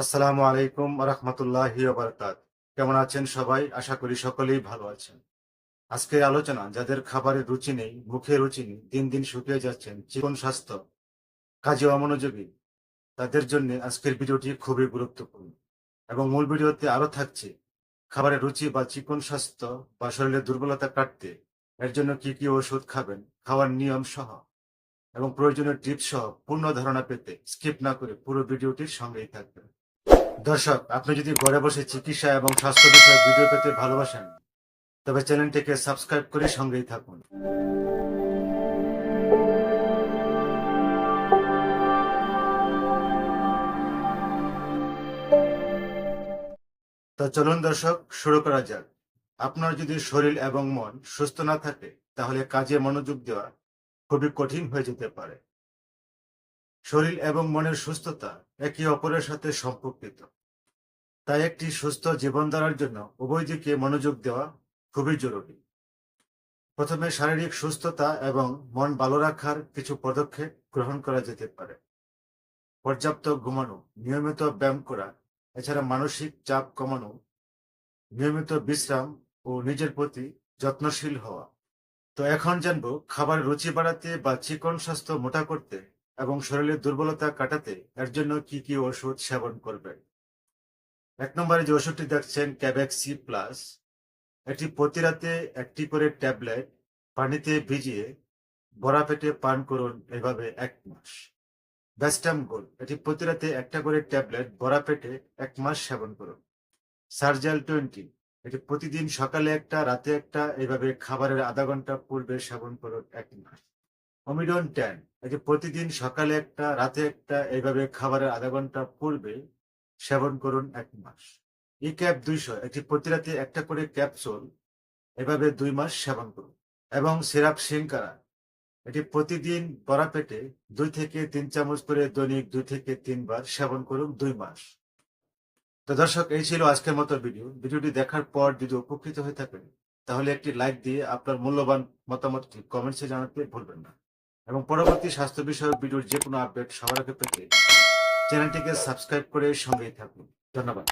আসসালামু আলাইকুম রহমতুল্লাহ বারকাত কেমন আছেন সবাই? আশা করি সকলেই ভালো আছেন। আজকের আলোচনা, যাদের খাবারের রুচি নেই, মুখে রুচি নেই, দিন দিন শুকিয়ে যাচ্ছেন, জীবন স্বাস্থ্য, কাজে অমনোযোগী, তাদের জন্য আজকের ভিডিওটি খুবই গুরুত্বপূর্ণ। এবং মূল ভিডিওতে আরও থাকছে খাবারের রুচি বা চিকন স্বাস্থ্য বা শরীরের দুর্বলতা কাটতে, এর জন্য কি কি ওষুধ খাবেন, খাওয়ার নিয়ম সহ, এবং প্রয়োজনীয় টিপস সহ পূর্ণ ধারণা পেতে স্কিপ না করে পুরো ভিডিওটির সঙ্গেই থাকবেন। দর্শক, আপনি যদি ঘরে বসে চিকিৎসা এবং স্বাস্থ্য বিষয়ে ভিডিও পেতে ভালোবাসেন, তবে চ্যানেলটিকে সাবস্ক্রাইব করে সঙ্গেই থাকুন। তো চলুন দর্শক, শুরু করা যাক। আপনার যদি শরীর এবং মন সুস্থ না থাকে, তাহলে কাজে মনোযোগ দেওয়া খুবই কঠিন হয়ে যেতে পারে। শরীর এবং মনের সুস্থতা একে অপরের সাথে সম্পর্কিত। তাই একটি সুস্থ জীবনধারার জন্য উভয় দিকে মনোযোগ দেওয়া খুবই জরুরি। প্রথমে শারীরিক সুস্থতা এবং মন ভালো রাখার কিছু পদক্ষেপ গ্রহণ করা যেতে পারে। পর্যাপ্ত ঘুমানো, নিয়মিত ব্যায়াম করা, এছাড়া মানসিক চাপ কমানো, নিয়মিত বিশ্রাম ও নিজের প্রতি যত্নশীল হওয়া। তো এখন জানব, খাবার রুচি বাড়াতে বা চিকন স্বাস্থ্য মোটা করতে এবং শরীরের দুর্বলতা কাটাতে এর জন্য কি কি ওষুধ সেবন করবেন? এক নম্বরে যে ওষুধটি দেখছেন ক্যাবেক্সি প্লাস এটি প্রতি রাতে একটি করে ট্যাবলেট পানিতে ভিজিয়ে বড়া পেটে পান করুন এভাবে এক মাস। ব্যাস্টাম গোল এটি প্রতি রাতে একটা করে ট্যাবলেট বড়া পেটে এক মাস সেবন করুন। সার্জাল টোয়েন্টি এটি প্রতিদিন সকালে একটা, রাতে একটা, এভাবে খাবারের আধা ঘণ্টা পূর্বে সেবন করুন এক মাস। অমিডন টেন এটি প্রতিদিন সকালে একটা, রাতে একটা, এইভাবে খাবারের আধা ঘণ্টা পূর্বে সেবন করুন এক মাস। ই ক্যাপ দুইশো এটি প্রতি রাতে একটা করে ক্যাপসুল এভাবে দুই মাস সেবন করুন। এবং সিরাপ সিংকারা এটি প্রতিদিন বড়া পেটে দুই থেকে তিন চামচ করে দৈনিক দুই থেকে তিনবার সেবন করুন দুই মাস। তো দর্শক, এই ছিল আজকের মতো ভিডিও। ভিডিওটি দেখার পর যদি উপকৃত হয়ে থাকেন, তাহলে একটি লাইক দিয়ে আপনার মূল্যবান মতামতটি কমেন্টসে জানাতে ভুলবেন না। এবং পরবর্তী স্বাস্থ্য বিষয়ক ভিডিওর যে কোনো আপডেট সবার আগে পেতে চ্যানেলটিকে সাবস্ক্রাইব করে সঙ্গেই থাকুন। ধন্যবাদ।